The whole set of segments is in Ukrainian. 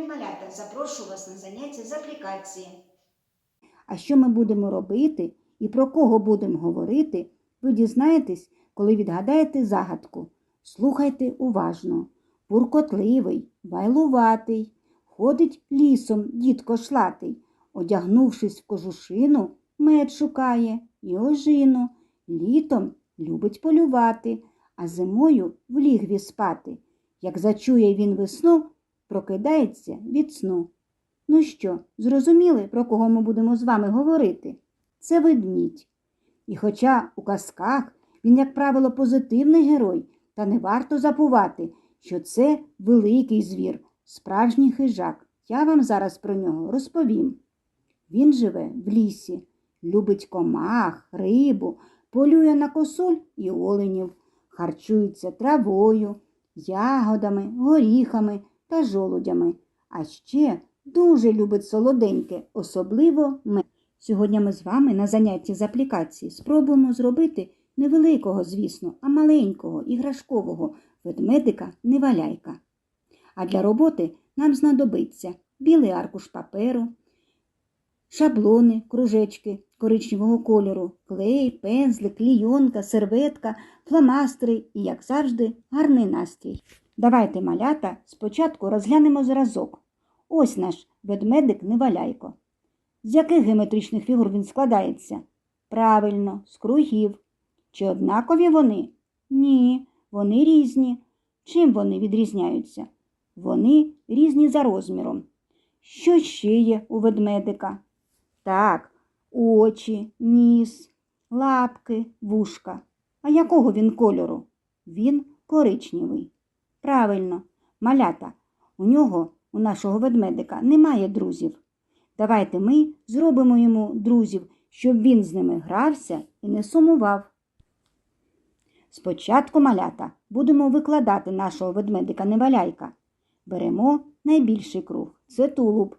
Малята, запрошу вас на заняття з аплікації. А що ми будемо робити і про кого будемо говорити, ви дізнаєтесь, коли відгадаєте загадку. Слухайте уважно. Буркотливий, байлуватий, ходить лісом дід кошлатий, одягнувшись в кожушину, мед шукає і ожину. Літом любить полювати, а зимою в лігві спати. Як зачує він весну, прокидається від сну. Ну що, зрозуміли, про кого ми будемо з вами говорити? Це ведмідь. І хоча у казках він, як правило, позитивний герой, та не варто забувати, що це великий звір, справжній хижак. Я вам зараз про нього розповім. Він живе в лісі, любить комах, рибу, полює на косуль і оленів, харчується травою, ягодами, горіхами та жолудями. А ще дуже любить солоденьке, особливо мед. Сьогодні ми з вами на занятті з аплікації спробуємо зробити невеликого, звісно, а маленького, іграшкового ведмедика неваляйка. А для роботи нам знадобиться білий аркуш паперу, шаблони, кружечки коричневого кольору, клей, пензлик, клійонка, серветка, фломастери і, як завжди, гарний настрій. Давайте, малята, спочатку розглянемо зразок. Ось наш ведмедик неваляйко. З яких геометричних фігур він складається? Правильно, з кругів. Чи однакові вони? Ні, вони різні. Чим вони відрізняються? Вони різні за розміром. Що ще є у ведмедика? Так, очі, ніс, лапки, вушка. А якого він кольору? Він коричневий. Правильно, малята, у нього, у нашого ведмедика, немає друзів. Давайте ми зробимо йому друзів, щоб він з ними грався і не сумував. Спочатку малята будемо викладати нашого ведмедика неваляйка. Беремо найбільший круг, це тулуб,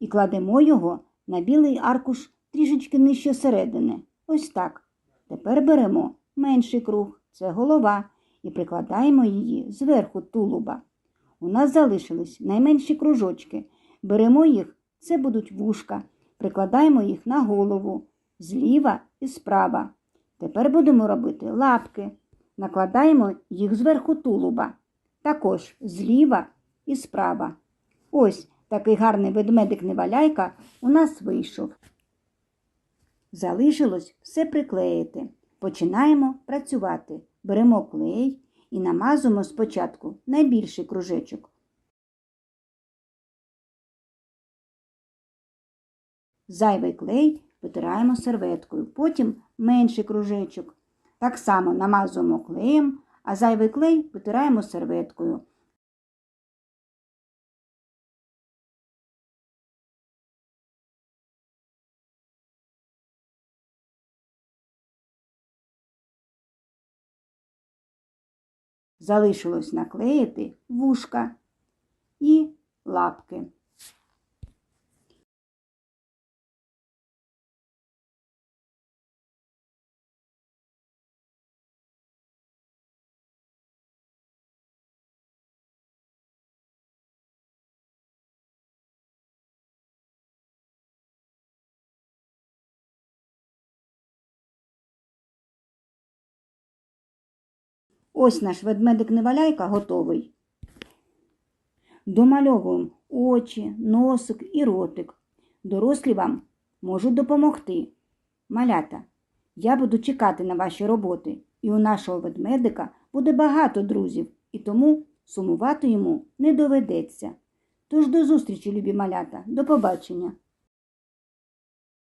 і кладемо його на білий аркуш трішечки нижче середини. Ось так. Тепер беремо менший круг, це голова, і прикладаємо її зверху тулуба. У нас залишились найменші кружочки. Беремо їх, це будуть вушка, прикладаємо їх на голову зліва і справа. Тепер будемо робити лапки. Накладаємо їх зверху тулуба, також зліва і справа. Ось такий гарний ведмедик неваляйка у нас вийшов. Залишилось все приклеїти. Починаємо працювати. Беремо клей і намазуємо спочатку найбільший кружечок. Зайвий клей витираємо серветкою, потім менший кружечок. Так само намазуємо клеєм, а зайвий клей витираємо серветкою. Залишилось наклеїти вушка і лапки. Ось наш ведмедик неваляйка готовий. Домальовуємо очі, носик і ротик. Дорослі вам можуть допомогти. Малята, я буду чекати на ваші роботи, і у нашого ведмедика буде багато друзів, і тому сумувати йому не доведеться. Тож до зустрічі, любі малята, до побачення!